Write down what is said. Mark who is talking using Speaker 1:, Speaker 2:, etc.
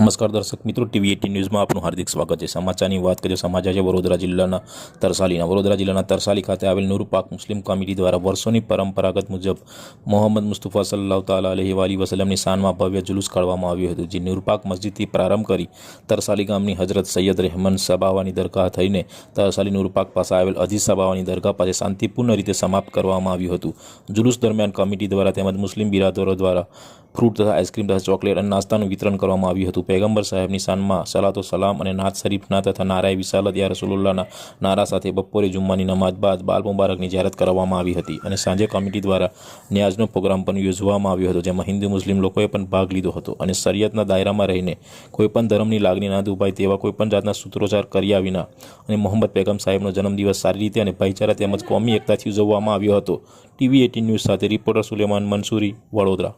Speaker 1: નમસ્કાર દર્શક મિત્રો, ટીવી એટી ન્યૂઝમાં આપનું હાર્દિક સ્વાગત છે. સમાચારની વાત કરીએ સમાચાર છે, વડોદરા જિલ્લાના તરસાલીના. વડોદરા જિલ્લાના તરસાલી ખાતે આવેલ નુરપાક મુસ્લિમ કમિટી દ્વારા વર્ષોની પરંપરાગત મુજબ મોહમ્મદ મુસ્તફા સલ્લાહ તાલા અલહી વાલી વસલમની શાનમાં ભવ્ય જુલુસ કાઢવામાં આવ્યું હતું, જે નૂરપાક મસ્જિદથી પ્રારંભ કરી તરસાલી ગામની હજરત સૈયદ રહેમન સબાવાની દરગાહ થઈને તરસાલી નૂરપાક પાસે આવેલ અજીઝ સબાવાની દરગાહ પાસે શાંતિપૂર્ણ રીતે સમાપ્ત કરવામાં આવ્યું હતું. જુલુસ દરમિયાન કમિટી દ્વારા તેમજ મુસ્લિમ બિરાદરો દ્વારા ફ્રૂટ તથા આઈસ્ક્રીમ તથા ચોકલેટ અને નાસ્તાનું વિતરણ કરવામાં આવ્યું હતું. પેગમ્બર સાહેબની શાનમાં સલાતો સલામ અને નાથ શરીફના તથા નારાય વિશાલત યા રસુલ્લાહના નારા સાથે બપોરે જુમ્માની નમાજ બાદ બાલ મુબારકની જાહેરાત કરવામાં આવી હતી અને સાંજે કમિટી દ્વારા ન્યાજનો પ્રોગ્રામ પણ યોજવામાં આવ્યો હતો, જેમાં હિન્દુ મુસ્લિમ લોકોએ પણ ભાગ લીધો હતો અને શરિયતના દાયરામાં રહીને કોઈપણ ધર્મની લાગણી ના દુભાય તેવા કોઈપણ જાતના સૂત્રોચ્ચાર કર્યા વિના અને મોહમ્મદ પેગમ સાહેબનો જન્મદિવસ સારી રીતે અને ભાઈચારા તેમજ કોમી એકતાથી ઉજવવામાં આવ્યો હતો. ટીવી એટીન ન્યૂઝ સાથે રિપોર્ટર સુલેમાન મંસૂરી, વડોદરા.